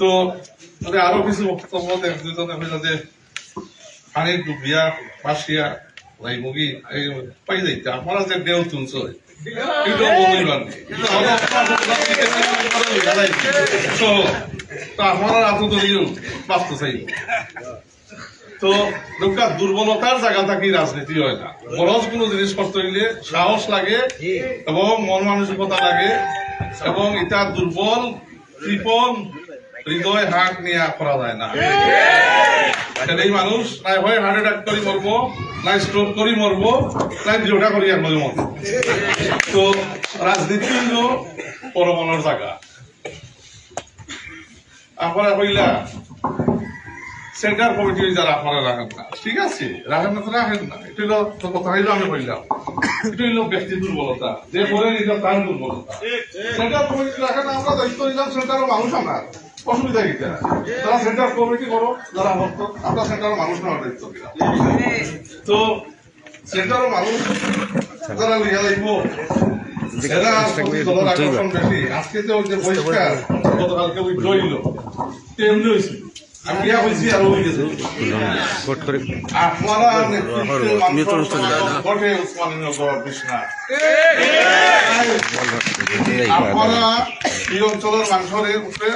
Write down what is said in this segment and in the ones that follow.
তো মানে আরও কিছু বক্তব্য দুজনে হইল যে পানির ডুবিয়া আপনারা যে দেও তুলছ এটা বলইবার নেই এটা হলো তো তো আপনারা এত দলীয় বাঁচতে চাই। তো লোকা দুর্বলতার জায়গা থাকি রাজনীতি হয় না। বরজ কোনো জিনিস করতে হইলে সাহস লাগে এবং মন মানসিকতা লাগে এবং এটা দুর্বল, কৃপণ হৃদয় হাট নিয়ে করা যায় না। এই মানুষ নাই হয় হার্ট অ্যাটাক করি মরবো নাই স্ট্রোক করি মরবো নাই দুটা করি আর মধ্যে তো রাজনীতি হইল পরমাণুর জায়গা। আপনারা হইলা সেন্টার কমিটি যারা আপনারা রাখেন না ঠিক আছে? রাখেন না তো রাখেন না। এটা হইল তো কথা হইল আমি বললাম এটা হইল ব্যক্তি দুর্বলতা। যে বলে নিল তার দুর্বলতা। সেন্টার কমিটি রাখেন না আমরা দায়িত্ব নিলাম সেন্টারের মানুষ আমরা অসুবিধা কি তারা সেন্টার কমিটি করো যারা ভক্ত আমরা সেন্টারের মানুষ নেওয়ার দায়িত্ব তো সেন্টারের মানুষ যারা লাগব আজকে যে বহিষ্কার গতকালকে ওই তেমনি হয়েছিল আপনারা এই অঞ্চলের মানুষের উপরে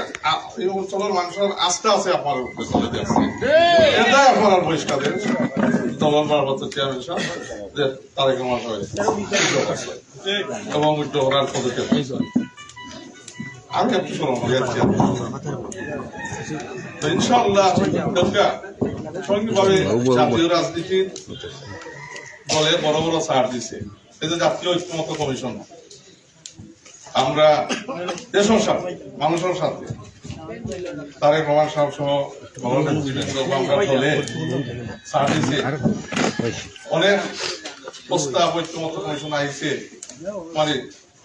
এই অঞ্চলের মানুষের আস্থা আছে আপনার উপরে চলে যাচ্ছে। এটা আপনার বহিষ্কারের দমন পার্বত্য চেয়ারম্যান সাহেব যে তারেক রহমান এবং উদ্যোগ করার পদক্ষেপ নিয়েছে। আমি একটু শোনো ইনশাআল্লাহ সঙ্গীভাবে জাতীয় রাজনীতির দলে বড় বড় ছাড় দিছে। যে জাতীয় ঐক্যমত কমিশন। আমরা দেশের সাথে মানুষের সাথে তারে প্রমাণ সাহেব সহ আমরা দলে ছাড় দিছে। অনেক প্রস্তাব ঐক্যমত কমিশন আইছে। মানে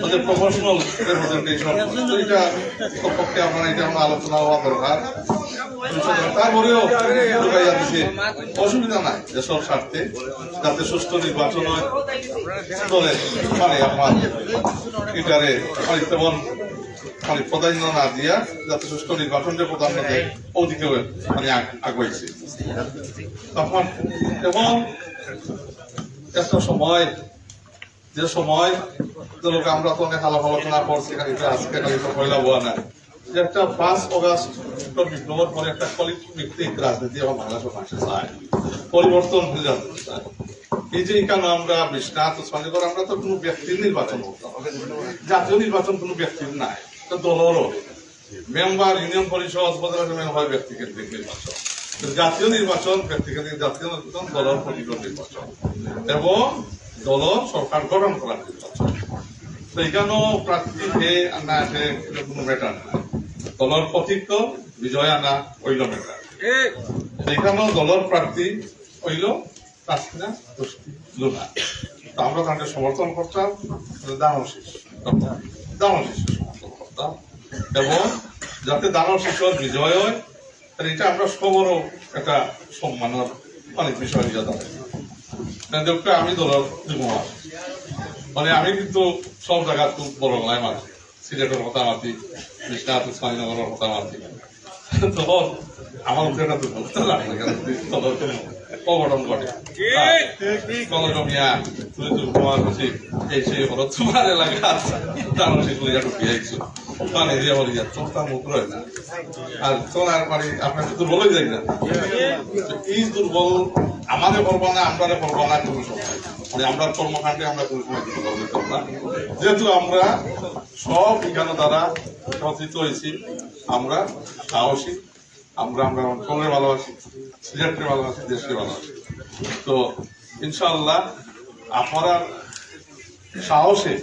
তাদের প্রফেশনাল এটা আমরা আলোচনা হওয়া দরকার। তারপরেও অসুবিধা নাই দেশের স্বার্থে যাতে সুস্থ নির্বাচন মানে মানে তেমন মানে প্রাধান্য না দিয়া যাতে সুস্থ নির্বাচনকে প্রাধান্য দেয় ওদিকে মানে আগ- আগুয়াইছে। তখন এবং একটা সময় যে সময় আমরা তো অনেক আলাপ আলোচনা করছি আজকে তো পয়লা বোয়া না। যে একটা পাঁচ অগাস্ট বিপ্লবের পরে একটা কলিকটিভ ভিত্তিক রাজনীতি এবং বাংলাদেশের মানুষ চায়। পরিবর্তন হয়ে চায়। এই যে এখানে আমরা আমরা তো কোনো ব্যক্তির নির্বাচন করতাম জাতীয় নির্বাচন কোনো ব্যক্তির নাই তো দলেরও মেম্বার, ইউনিয়ন পরিষদ, উপজেলা মেম্বার হয় ব্যক্তিকেন্দ্রিক নির্বাচন। জাতীয় নির্বাচন ব্যক্তিকেন্দ্রিক জাতীয় নির্বাচন, দলের প্রতিকূল নির্বাচন। এবং দল সরকার গঠন নির্বাচন তো এখানেও প্রার্থী হে আনা হে কোনো ম্যাটার না। দলের প্রতীক বিজয় আনা হইল ম্যাটার এখানেও দলের প্রার্থী হইল দোস্তি লুনা তো আমরা তাকে সমর্থন করতাম দানব শিশু দানব শিশু সমর্থন করতাম। এবং যাতে দানব শিশুর বিজয় হয় এটা আমরা সবরও একটা সম্মানের অনেক বিষয় হইয়া দাঁড়ায় দেখতে আমি দলের যুগমাস মানে আমি কিন্তু সব জায়গা খুব বড় নয় মাতি সিলেটের কথা মাতি বিশ্বনাথ ইসমানীনগরের কথা মাতি তখন আমার উপরে একটা দুর্বলতা লাগবে অঘটন ঘটে কলকমিয়া তুই দুর্গমার বেশি এই সেই হলো তোমার এলাকা তার পেয়েছ মানে দিয়ে বলি যা তোর মুখ রয় না। আর তোমার মানে আপনার দুর্বলই যাই না? এই দুর্বল আমাদের করব না আমরা করব না, কোনো সময়। মানে আমরা কর্মকাণ্ডে আমরা কোনো সময় কিছু না। যেহেতু আমরা সব বিজ্ঞান দ্বারা একত্রিত হয়েছি, আমরা সাহসী। আমরা আমরা অঞ্চলে ভালোবাসি, সিলেটকে ভালোবাসি, দেশকে ভালোবাসি। তো ইনশাআল্লাহ আপনারা সাহসে,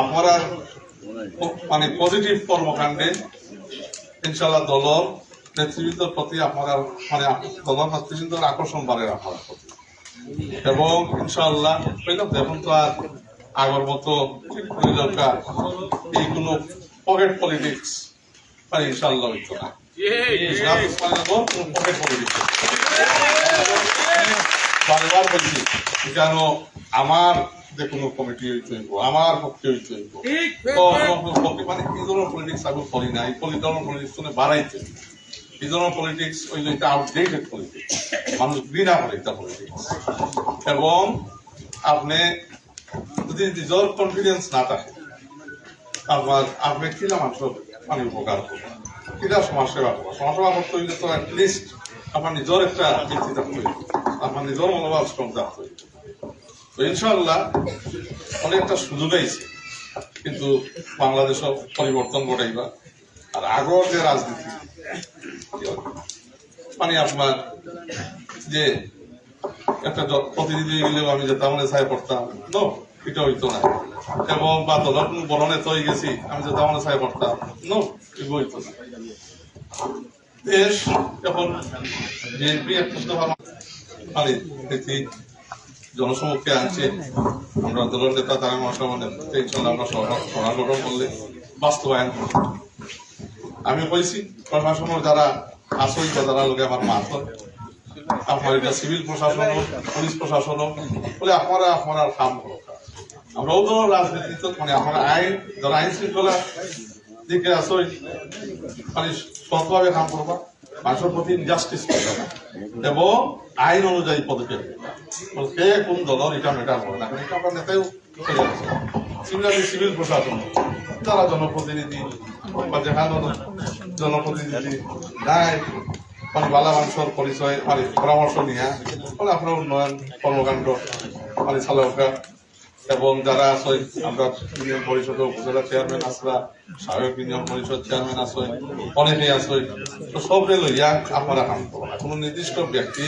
আপনারা মানে পজিটিভ কর্মকাণ্ডে ইনশাআল্লাহ দলর নেতৃবৃন্দের প্রতি আপনারা মানে দলর নেতৃবৃন্দের আকর্ষণ বাড়ে আপনার প্রতি। এবং তো, এখন তো আর আগের মতো দরকার এই কোনো পকেট পলিটিক্স মানে ইনশাল্লাহ হইতো না। বারবার বলছি কেন আমার যে কোনো কমিটি আমার পক্ষে মানে কি ধরনের পলিটিক্স আমি করি না এই ধরনের পলিটিক্স শুনে বাড়াইতে এই ধরনের পলিটিক্স ওই যে এটা আউটডেটেড পলিটিক্স মানুষ ঘৃণা করে এটা পলিটিক্স এবং আপনি যদি নিজের কনফিডেন্স না থাকে আপনার আপনি কিনা মানুষ মানে উপকার করবেন। কিনা সমাজ সেবা করবেন সমাজ সেবা করতে হইলে তো অ্যাটলিস্ট আপনার নিজের একটা ভিত্তি থাকতে আপনার নিজের মনোভাব স্ট্রং থাকতে তো ইনশাল্লাহ অনেকটা সুযোগ আইছে কিন্তু বাংলাদেশের পরিবর্তন ঘটাইবা। আর আগর যে রাজনীতি মানে আপনার যে একটা প্রতিনিধি আমি যেতাম ছায় পড়তাম নো এটা হইতো না। এবং বা গেছি। আমি পড়তাম। নো, এগুলো হইতো না। দেশ, এখন বিএনপি দেখি জনসমক্ষে আনছে। আমরা দলের নেতা, তারা মহাসভার টেনশন আমরা সভা- করলে বাস্তবায়ন করব। আমি বলছি প্রশাসনের যারা আসই যারা লোকে আমার মাত আপনার এটা সিভিল প্রশাসন পুলিশ প্রশাসন বলে আপনারা আপনারা কাম করো আমরাও তো রাজনীতি মানে আপনারা আইন, যারা আইন শৃঙ্খলা দিকে আসই মানে সৎভাবে কাম করবা, মানুষের প্রতি জাস্টিস করবে। না আইন অনুযায়ী পদক্ষেপ কে কোন দলের এটা মেটার করে না। এটা আমরা নেতাও সিমিলারলি সিভিল প্রশাসন যারা জনপ্রতিনিধি, বা যেখানে জনপ্রতিনিধি নাই মানে বালা মানুষের পরিচয় মানে পরামর্শ নিয়ে মানে আপনার উন্নয়ন, কর্মকাণ্ড মানে চালকা এবং যারা আছে, আমরা ইউনিয়ন পরিষদ উপজেলা চেয়ারম্যান আসরা সহায়ক ইউনিয়ন পরিষদ চেয়ারম্যান আছে, অনেকেই আছে। তো সবরে লইয়া আপনারা কাম করব না। কোনো নির্দিষ্ট ব্যক্তি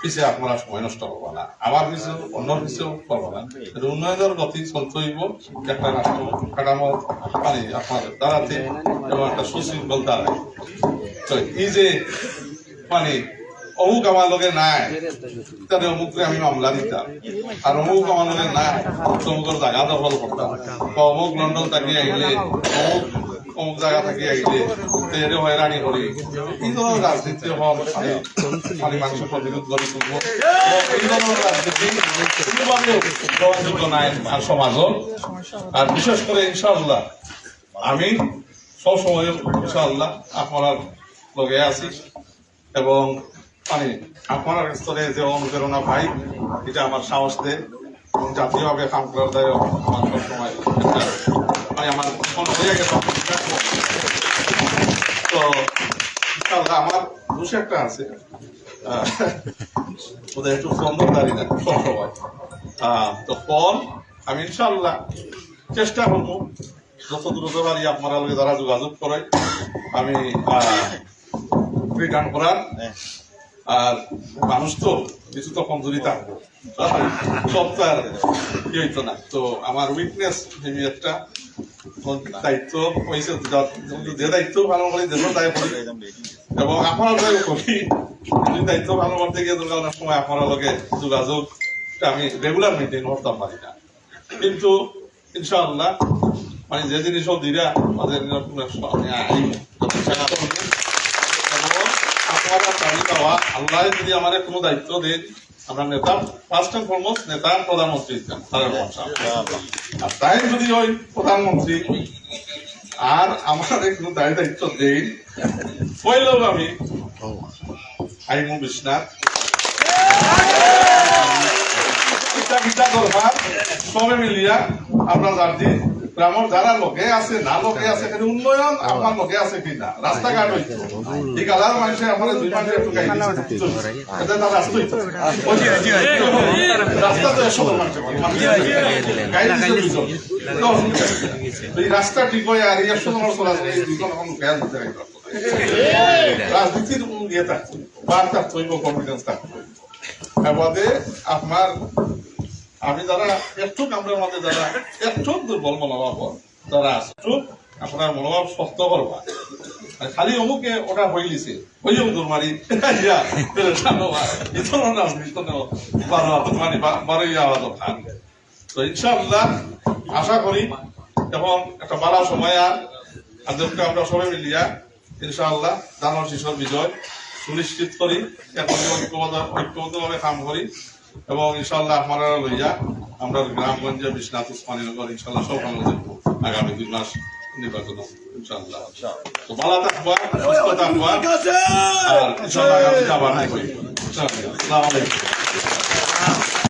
পিছিয়ে আপনারা সময় নষ্ট করব না। আমার পিছু অন্য পিছু করব না। উন্নয়নের গতি চলতে হইব। একটা রাষ্ট্র কাঠামো মানে আপনার দ্বারাতে এবং একটা সুশৃঙ্খল দ্বারায় তো এই যে মানে অমুক আমার লগে নাই তাহলে অমুককে আমি মামলা দিতাম। আর অমুক আমার লগে নাই। অমুকের জায়গা দখল করতাম। বা অমুক লন্ডন থাকি আইলে অমুক অমুক জায়গা থাকি আইলে এর হয়রানি করি এই ধরনের রাজনীতি মানে মানুষের প্রতিরোধ গড়ি তুলব। এই ধরনের রাজনীতি কোনোভাবেও গ্রহণযোগ্য নাই আর সমাজও আর বিশেষ করে ইনশাআল্লাহ আমি সবসময় ইনশাআল্লাহ আপনার লগে আছি। এবং মানে আপনার স্তরে যে অনুপ্রেরণা পাই এটা আমার সাহস দেয় এবং জাতীয়ভাবে কাম করার দায় আমার সবসময় মানে আমার মন হয়ে গেছে তো আমার দোষ একটা আছে। ওদের একটু চন্দনদারি না সবসময়। আহ, তো ফল আমি ইনশাল্লাহ চেষ্টা করব। যত দ্রুত পারি আপনারা যারা যোগাযোগ করে আমি রিটার্ন করার। আর মানুষ তো কিছু তো কমজোরি থাকব সব তো আর কি হইতো না। তো আমার উইকনেস একটা দায়িত্ব হয়েছে যে দায়িত্ব ভালো করে দায় করি এবং আপনার করি দায়িত্ব ভালো করতে গিয়ে দুর্গা অনেক সময় আপনার লগে যোগাযোগ আমি রেগুলার মেনটেন করতাম পারি না। কিন্তু ইনশাআল্লাহ মানে যে জিনিস দিরা, তাদের আল্লাহ যদি আমার কোনো দায়িত্ব দেন আমরা নেতা ফার্স্ট নেতা প্রধানমন্ত্রী। আর তাই যদি ওই প্রধানমন্ত্রী আর আমার কোনো দায় দায়িত্ব দেন হইলেও আমি আইমু বিশ্বনাথ সবে মিলিয়া আমরা জানি গ্রামের যারা লোকে আছে না লোকে আছে কিন্তু উন্নয়ন আমার লোকে আছে কিনা রাস্তাঘাট হইতো এই কালার মানুষের আমাদের দুই মানুষের একটু এটা রাস্তা তো মানুষের এই রাস্তা ঠিক হয় আর একশো মানুষ চলা যায় এই দুইজন এখন জ্ঞান দিতে রাজনীতির ইয়ে থাকতো বার থাকতো কনফিডেন্স থাকতো এবারে আপনার আমি যারা একটু কামড়ের মধ্যে যারা একটু দুর্বল মনোভাব আছে একটু আপনার মনোভাব শক্ত করবা। খালি অমুকে ওটা হইলিছে ওই অমুক মারি তো বারো বারো আশা করি, এবং একটা বাড়া সময় আর আজকে আমরা সবাই মিলিয়া, ইনশাআল্লাহ, দানব শিশুর বিজয় সুনিশ্চিত করি ঐক্যবদ্ধভাবে কাম করি। এবং ইনশাল্লাহ আপনারা লইয়া আমরা গ্রামগঞ্জে বিশ্বনাথ উসমানীনগর ইনশাল্লাহ সব ভালো দেখব আগামী দুই মাস নির্বাচন ইনশাল্লাহ তো ভালো থাকবা সুস্থ থাকবা। আর ইনশাল্লাহ আগামী যাবার নাই আসসালামু আলাইকুম।